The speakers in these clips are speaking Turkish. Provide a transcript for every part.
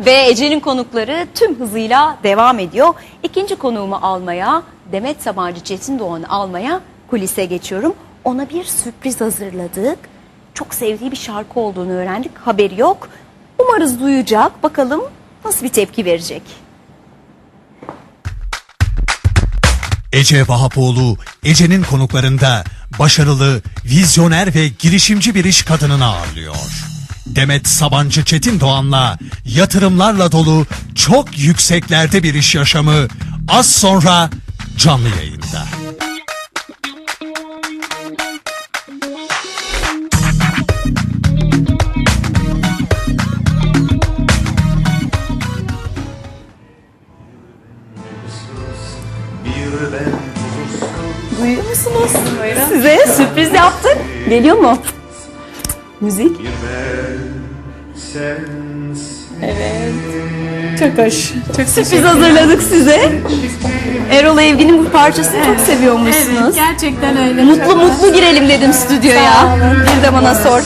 Ve Ece'nin konukları tüm hızıyla devam ediyor. İkinci konuğumu almaya, Demet Sabancı Çetin Doğan'ı almaya kulise geçiyorum. Ona bir sürpriz hazırladık. Çok sevdiği bir şarkı olduğunu öğrendik. Haberi yok. Umarız duyacak. Bakalım nasıl bir tepki verecek. Ece Vahapoğlu, Ece'nin konuklarında başarılı, vizyoner ve girişimci bir iş kadınını ağırlıyor. Demet Sabancı Çetin Doğan'la yatırımlarla dolu çok yükseklerde bir iş yaşamı az sonra canlı yayında. Bir ben huzursuz Duyuyor musunuz? Size sürpriz yaptık. Geliyor mu? Müzik. sensin Çok hoş. Çok Sürpriz hazırladık size. Erol Evgin'in bu parçasını çok seviyormuşsunuz. Gerçekten öyle. Mutlu mutlu girelim dedim stüdyoya. Bir de bana sor.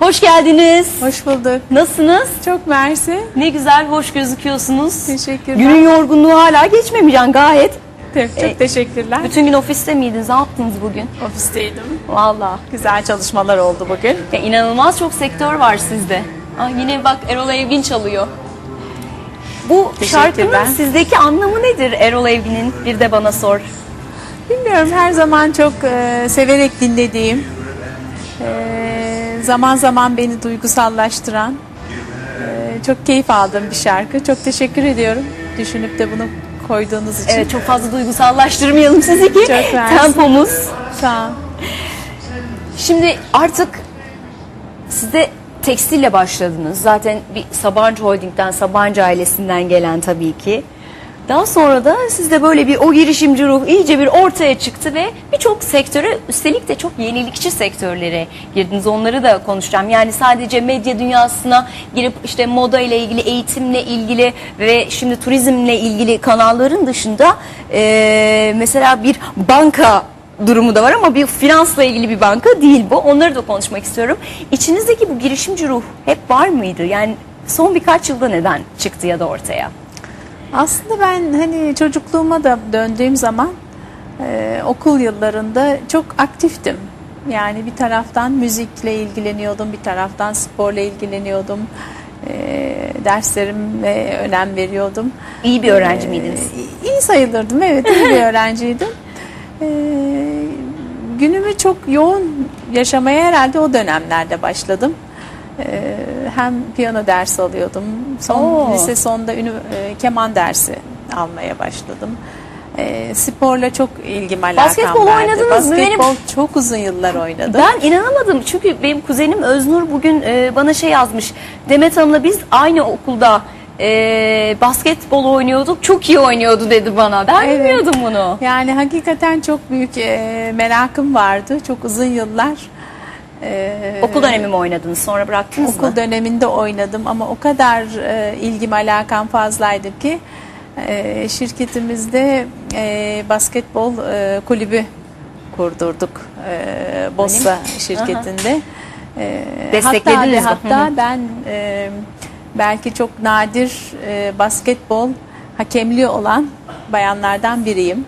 Hoş geldiniz. Hoş bulduk. Nasılsınız? Çok mersi. Ne güzel, hoş gözüküyorsunuz. Teşekkürler. Günün yorgunluğu hala geçmemiş yani gayet. Te- Çok E, teşekkürler. Bütün gün ofiste miydiniz? Ne yaptınız bugün? Ofisteydim. Valla. Güzel çalışmalar oldu bugün. Ya inanılmaz çok sektör var sizde. Ah yine bak Erol Evgin çalıyor. Bu şarkının sizdeki anlamı nedir Erol Evgin'in? Bir de bana sor. Bilmiyorum her zaman çok e, severek dinlediğim, e, zaman zaman beni duygusallaştıran, e, çok keyif aldığım bir şarkı. Çok teşekkür ediyorum düşünüp de bunu koyduğunuz için. Evet çok fazla duygusallaştırmayalım sizi ki Çok mersi. tempomuz. Sağ ol. Şimdi artık siz de tekstille başladınız. Zaten bir Sabancı Holding'den, Sabancı ailesinden gelen tabii ki. Daha sonra da sizde böyle bir o girişimci ruh iyice bir ortaya çıktı ve birçok sektöre üstelik de çok yenilikçi sektörlere girdiniz. Onları da konuşacağım. Yani sadece medya dünyasına girip işte moda ile ilgili, eğitimle ilgili ve şimdi turizmle ilgili kanalların dışında eee, mesela bir banka durumu da var ama bir finansla ilgili bir banka değil bu. Onları da konuşmak istiyorum. İçinizdeki bu girişimci ruh hep var mıydı? Yani son birkaç yılda neden çıktı ya da ortaya? Aslında ben hani çocukluğuma da döndüğüm zaman e, okul yıllarında çok aktiftim. Yani bir taraftan müzikle ilgileniyordum, bir taraftan sporla ilgileniyordum. E, derslerime önem veriyordum. İyi bir öğrenci miydiniz? Ee, iyi sayılırdım, evet iyi bir öğrenciydim. E, günümü çok yoğun yaşamaya herhalde o dönemlerde başladım. E, hem piyano dersi alıyordum. Son Oo. lise sonunda ünü, e, keman dersi almaya başladım. E, sporla çok ilgim alakam Basketbol vardı. oynadınız mı? Benim- Basketbol çok uzun yıllar oynadım. Ben inanamadım çünkü benim kuzenim Öznur bugün e, bana şey yazmış. Demet Hanım'la biz aynı okulda e, basketbol oynuyorduk. Çok iyi oynuyordu dedi bana. Ben Evet. bilmiyordum bunu. Yani hakikaten çok büyük e, merakım vardı. Çok uzun yıllar. E, Okul dönemi mi oynadınız? Sonra bıraktınız Okul mı? döneminde oynadım ama o kadar e, ilgim alakam fazlaydı ki e, şirketimizde e, basketbol e, kulübü kurdurduk e, Bossa şirketinde. E, Desteklediniz hatta, hatta ben e, belki çok nadir e, basketbol hakemliği olan bayanlardan biriyim.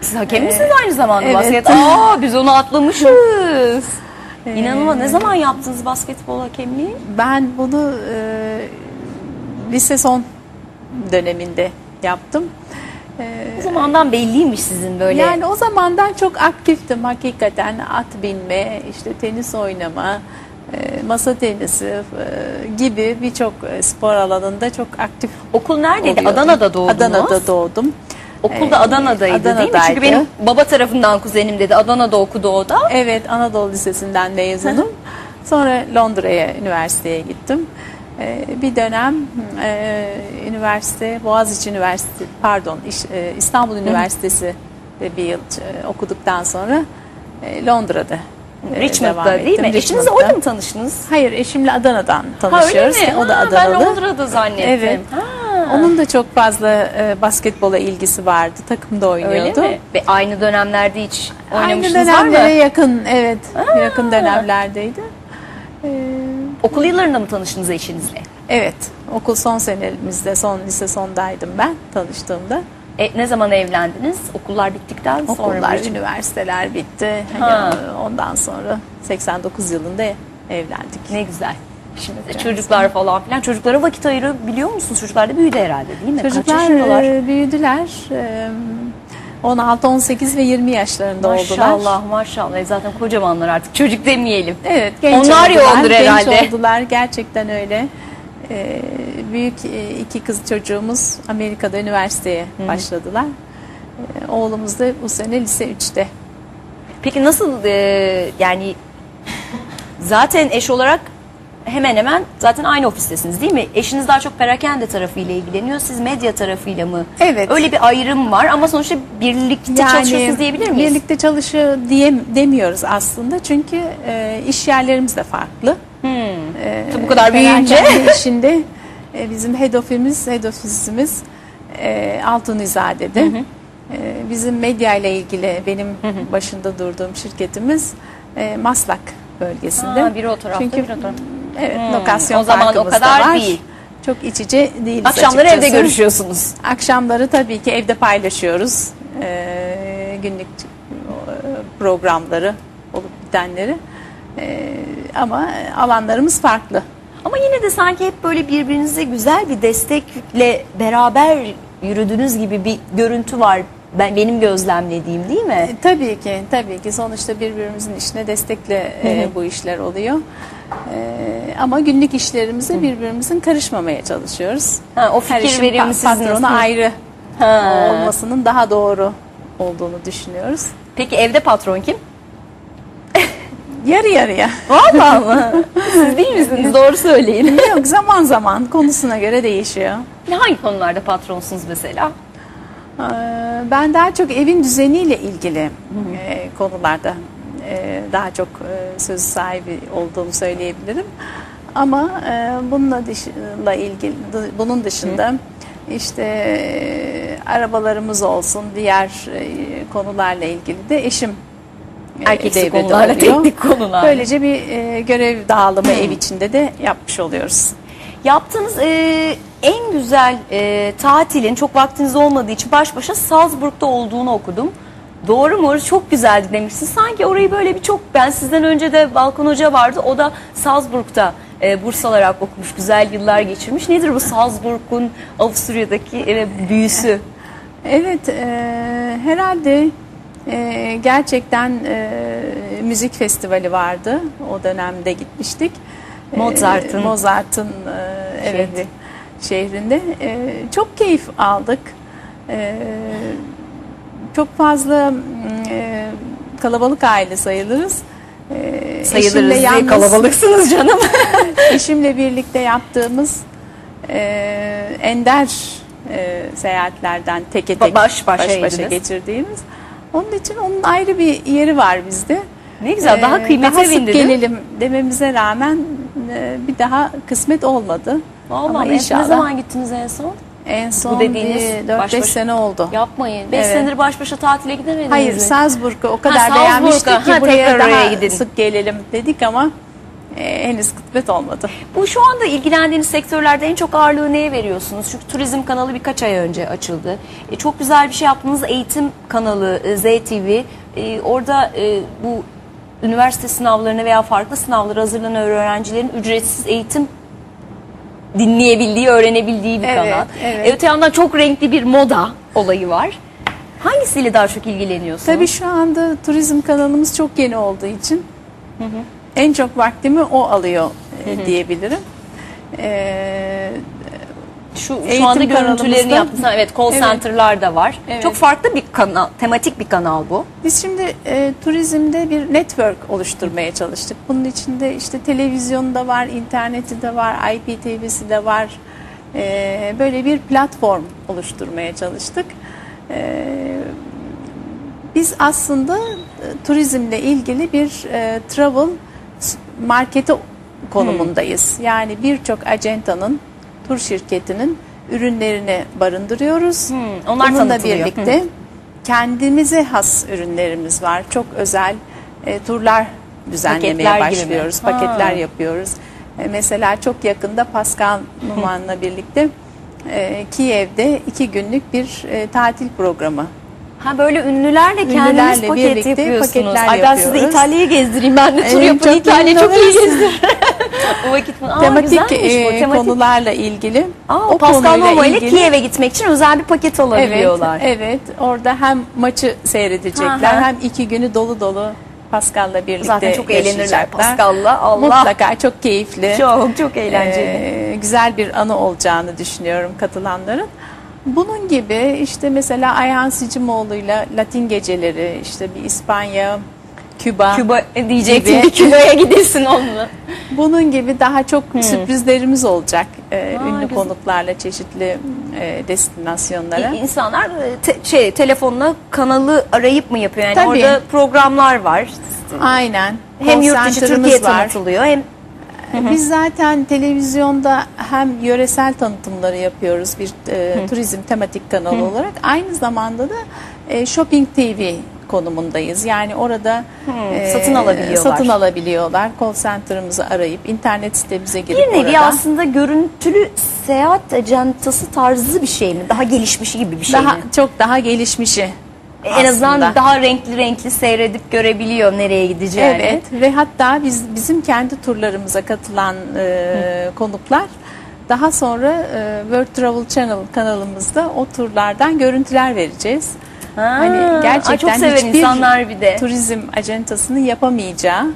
Siz hakem misiniz aynı zamanda evet. basket? Aa biz onu atlamışız. İnanılmaz. Ne zaman yaptınız basketbol hakemliği? Ben bunu e, lise son döneminde yaptım. E, O zamandan belliymiş sizin böyle. Yani o zamandan çok aktiftim hakikaten. At binme, işte tenis oynama, e, masa tenisi e, gibi birçok spor alanında çok aktif Okul neredeydi? oluyordum. Adana'da doğdunuz. Adana'da doğdum. Okulda Adana'daydı değil mi? Çünkü benim baba tarafından kuzenim dedi. Adana'da okudu o da. Evet, Anadolu Lisesi'nden mezunum. Sonra Londra'ya üniversiteye gittim. Ee, bir dönem e, üniversite, Boğaziçi Üniversitesi, pardon, İş- e, İstanbul Üniversitesi de bir yıl e, okuduktan sonra e, Londra'da e, Richmond'da devam değil mi? ettim. Eşinizle Richmond'da. orada mı tanıştınız? Hayır, eşimle Adana'dan Ha öyle tanışıyoruz. mi? O da Ha, ben Adanalı. Londra'da zannettim. Evet. Ha, Onun da çok fazla e, basketbola ilgisi vardı. Takımda oynuyordu. öyle mi? Ve aynı dönemlerde hiç Aynı oynamışsınız var mı? dönemlere yakın, evet. Yakın dönemlerdeydi. Okul yıllarında mı tanıştınız eşinizle? Evet, okul son senemizde, son lise sondaydım ben tanıştığımda. E, ne zaman evlendiniz? Okullar bittikten sonra Okullar, mı? üniversiteler bitti. Ha. Yani ondan sonra 89 yılında evlendik. Ne güzel. De çocuklar falan filan. Çocuklara vakit ayırabiliyor musunuz? Çocuklar da büyüdü herhalde değil mi? Çocuklar e, büyüdüler. E, 16, 18 ve 20 yaşlarında oldular. Maşallah maşallah. E, Zaten kocamanlar artık. Çocuk demeyelim. Evet, genç Onlar oldular. yoğundur genç herhalde. oldular, gerçekten öyle. E, büyük e, iki kız çocuğumuz Amerika'da üniversiteye başladılar. E, oğlumuz da bu sene lise 3'te. Peki nasıl e, yani zaten eş olarak hemen hemen zaten aynı ofistesiniz değil mi? Eşiniz daha çok perakende tarafıyla ilgileniyor. Siz medya tarafıyla mı? Evet. Öyle bir ayrım var ama sonuçta birlikte çalışıyorsunuz diyebilir miyiz? Birlikte çalışıyor diye demiyoruz aslında çünkü e, iş yerlerimiz de farklı. E, Tabii bu kadar büyüyünce. işinde e, bizim head office'imiz, head office'imiz e, Altunizade'de. E, bizim medya ile ilgili benim başında durduğum şirketimiz e, Maslak bölgesinde. Ha, biri o tarafta, Çünkü, biri o tarafta. Evet, Hmm, lokasyon o zaman o kadar var. değil. Çok iç içe değiliz Akşamları evde açıkçası. görüşüyorsunuz. Akşamları tabii ki evde paylaşıyoruz. Ee, günlük e, programları, olup bitenleri. Ee, ama alanlarımız farklı. Ama yine de sanki hep böyle birbirinize güzel bir destekle beraber yürüdüğünüz gibi bir görüntü var. Ben benim gözlemlediğim değil mi? E, tabii ki, tabii ki sonuçta birbirimizin işine destekle e, bu işler oluyor. E, ama günlük işlerimize birbirimizin karışmamaya çalışıyoruz. Ha, o Her fikir işin veriyor mu patronu ayrı Ha. olmasının daha doğru olduğunu düşünüyoruz. Peki evde patron kim? Yarı yarıya. Vallahi mı? Siz değil misiniz? Doğru söyleyin. Yok zaman zaman konusuna göre değişiyor. Ne hangi konularda patronsunuz mesela? Ee, Ben daha çok evin düzeniyle ilgili e, konularda e, daha çok e, söz sahibi olduğumu söyleyebilirim. Ama e, bununla dışla ilgili bunun dışında işte e, arabalarımız olsun diğer e, konularla ilgili de eşim e, devrede konularla, oluyor. teknik konularla. Böylece bir e, görev dağılımı ev içinde de yapmış oluyoruz. Yaptığınız e, en güzel e, tatilin çok vaktiniz olmadığı için baş başa Salzburg'da olduğunu okudum. Doğru mu? Orası çok güzeldi demişsiniz. Sanki orayı böyle bir çok ben sizden önce de Balkan Hoca vardı. O da Salzburg'da e, burs alarak okumuş. Güzel yıllar geçirmiş. Nedir bu Salzburg'un Avusturya'daki e, büyüsü? Evet, e, herhalde e, gerçekten e, müzik festivali vardı. O dönemde gitmiştik. E, Mozart'ın. Mozart'ın e, evet Şehri. şehrinde. E, çok keyif aldık. E, çok fazla e, kalabalık aile sayılırız. E, Sayılırız diye yalnız- kalabalıksınız canım. Eşimle birlikte yaptığımız e, ender e, seyahatlerden teke tek Ba- baş başaydınız. başa geçirdiğimiz. Onun için onun ayrı bir yeri var bizde. Ne güzel, daha kıymete daha bindi, gelelim dememize rağmen e, bir daha kısmet olmadı. Vallahi Ama ne inşallah zaman gittiniz en son? En son dediğiniz bir baş 4-5 başa- sene oldu. Yapmayın. 5 Evet. senedir baş başa tatile gidemediniz Hayır mi? Salzburg'u o kadar Salzburg'a. beğenmiştik ki Ha, buraya daha oraya gidin. sık gelelim dedik ama e, henüz kısmet olmadı. Bu şu anda ilgilendiğiniz sektörlerde en çok ağırlığı neye veriyorsunuz? Çünkü turizm kanalı birkaç ay önce açıldı. E, çok güzel bir şey yaptınız. Eğitim kanalı e, ZTV. E, orada e, bu üniversite sınavlarına veya farklı sınavlara hazırlanan öğrencilerin ücretsiz eğitim dinleyebildiği, öğrenebildiği bir Evet, kanal. evet. E, öte yandan çok renkli bir moda olayı var. Hangisiyle daha çok ilgileniyorsunuz? Tabii şu anda turizm kanalımız çok yeni olduğu için en çok vaktimi o alıyor e, diyebilirim. Ee, Şu, şu Eğitim anda görüntülerini yaptın. Evet, call Evet. center'lar da var. Evet. Çok farklı bir kanal, tematik bir kanal bu. Biz şimdi e, turizmde bir network oluşturmaya çalıştık. Bunun içinde işte televizyonu da var, interneti de var, IPTV'si de var. E, böyle bir platform oluşturmaya çalıştık. E, biz aslında e, turizmle ilgili bir e, travel marketi konumundayız. Yani birçok acentanın, tur şirketinin ürünlerini barındırıyoruz. onlar Bununla tanıtılıyor. birlikte kendimize has ürünlerimiz var. Çok özel e, turlar düzenlemeye Paketler gibi başlıyoruz. Ha. Paketler yapıyoruz. E, mesela çok yakında Pascal Numan'la birlikte e, Kiev'de iki günlük bir e, tatil programı Ha böyle ünlülerle kendiniz Ünlülerle paket birlikte yapıyorsunuz. paketler Ay ben size. İtalya'yı gezdireyim. Ben de tur Evet, yapın İtalya çok iyi gezdir. o vakit Aa, tematik, e, tematik. konularla ilgili. Aa, o Pascal ile Kiev'e gitmek için özel bir paket Evet, alabiliyorlar. evet. Orada hem maçı seyredecekler Aha. hem iki günü dolu dolu Pascal'la birlikte Zaten çok eğlenirler. Pascal'la. Allah. Mutlaka çok keyifli. Çok çok eğlenceli. Ee, güzel bir anı olacağını düşünüyorum katılanların. Bunun gibi işte mesela Ayhan Sicimoğlu'yla Latin geceleri, işte bir İspanya, Küba, Küba diyecektim gibi. ki Küba'ya gidilsin onunla. bunun gibi daha çok sürprizlerimiz olacak ee, Aa, ünlü güzel. konuklarla çeşitli e, destinasyonlara. İnsanlar e, te- şey telefonla kanalı arayıp mı yapıyor? Yani Tabii. orada programlar var. Aynen. Hem yurt dışı Türkiye var. tanıtılıyor hem Biz zaten televizyonda hem yöresel tanıtımları yapıyoruz bir e, turizm tematik kanalı olarak. Aynı zamanda da e, Shopping TV konumundayız. Yani orada e, satın alabiliyorlar. Satın alabiliyorlar. Call center'ımızı arayıp internet sitemize girip bir nevi orada aslında görüntülü seyahat acentası tarzı bir şey mi? Daha gelişmiş gibi bir şey daha mi? çok daha gelişmişi. En azından aslında. daha renkli renkli seyredip görebiliyor nereye gideceğini. Evet ve hatta biz bizim kendi turlarımıza katılan e, konuklar daha sonra e, World Travel Channel kanalımızda o turlardan görüntüler vereceğiz. Ha, Hani gerçekten çok seven insanlar bir de. Turizm acentasının yapamayacağı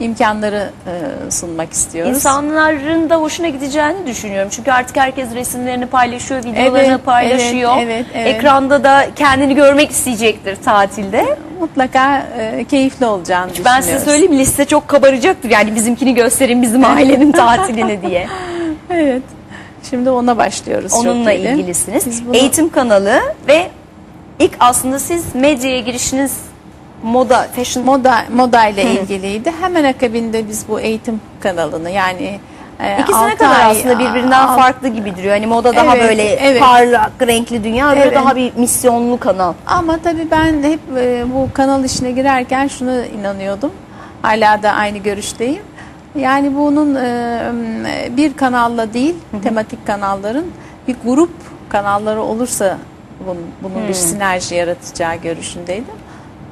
imkanları e, sunmak istiyoruz. İnsanların da hoşuna gideceğini düşünüyorum. Çünkü artık herkes resimlerini paylaşıyor, videolarını Evet, paylaşıyor. evet, evet, evet. Ekranda da kendini görmek isteyecektir tatilde. Mutlaka e, keyifli olacağını Ben düşünüyoruz. size söyleyeyim liste çok kabaracaktır. Yani bizimkini gösterin bizim ailenin tatilini diye. Evet. Şimdi ona başlıyoruz. Onunla ilgilisiniz. Bunu- Eğitim kanalı ve ilk aslında siz medyaya girişiniz moda, fashion moda moda ile ilgiliydi. Hemen akabinde biz bu eğitim kanalını yani e, İkisi ne altı kadar ay- aslında birbirinden alt- farklı gibi duruyor. Hani moda daha Evet, böyle evet. parlak, renkli dünya, Evet. daha bir misyonlu kanal. Ama tabii ben hep e, bu kanal işine girerken şunu inanıyordum. Hala da aynı görüşteyim. Yani bunun e, bir kanalla değil, tematik kanalların bir grup kanalları olursa bunun, bunun bir sinerji yaratacağı görüşündeydim.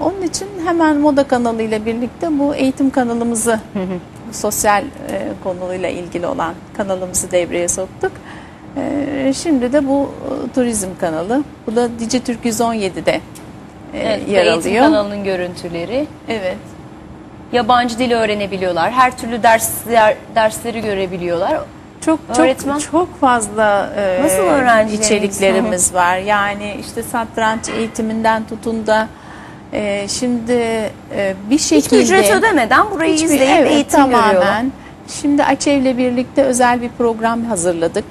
Onun için hemen moda kanalıyla birlikte bu eğitim kanalımızı sosyal e, konuyla ilgili olan kanalımızı devreye soktuk. E, şimdi de bu e, turizm kanalı. Bu da Dijitürk 117'de e, Evet, yer eğitim alıyor. kanalının görüntüleri. Evet. Yabancı dili öğrenebiliyorlar. Her türlü dersler dersleri görebiliyorlar. Çok Öğretmen? çok çok fazla e, Nasıl içeriklerimiz var. Yani işte satranç eğitiminden tutun da e, şimdi e, bir şekilde Hiçbir ücret ödemeden burayı Hiçbir- izleyip evet, eğitim tamamen. görüyorlar. Şimdi Açev'le birlikte özel bir program hazırladık.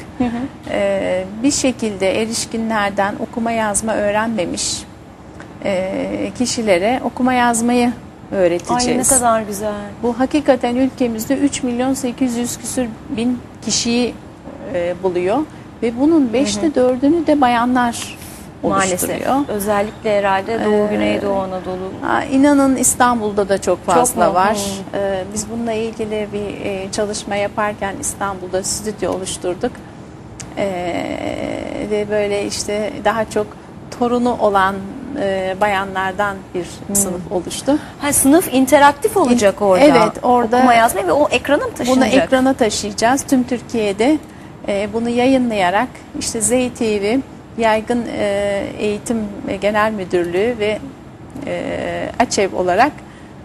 Ee, bir şekilde erişkinlerden okuma yazma öğrenmemiş e, kişilere okuma yazmayı Ay öğreteceğiz. ne kadar güzel. Bu hakikaten ülkemizde 3 milyon 800 küsür bin kişiyi e, buluyor ve bunun beşte dördünü de bayanlar oluşturuyor. Maalesef. Özellikle herhalde Doğu, Güneydoğu Anadolu. İnanın İstanbul'da da çok fazla mu? var. Hı. Ee, biz bununla ilgili bir e, çalışma yaparken İstanbul'da stüdyo oluşturduk. Ee, ve böyle işte daha çok torunu olan e, bayanlardan bir sınıf oluştu. Ha, sınıf interaktif olacak İn- orada. evet, orada- Okuma yazma ve o ekrana mı Bunu taşınacak? ekrana taşıyacağız. Tüm Türkiye'de e, bunu yayınlayarak işte ZTV Yaygın e, Eğitim Genel Müdürlüğü ve e, AÇEV olarak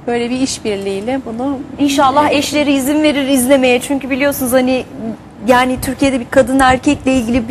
böyle bir işbirliğiyle bunu İnşallah eşleri izin verir izlemeye. Çünkü biliyorsunuz hani yani Türkiye'de bir kadın erkekle ilgili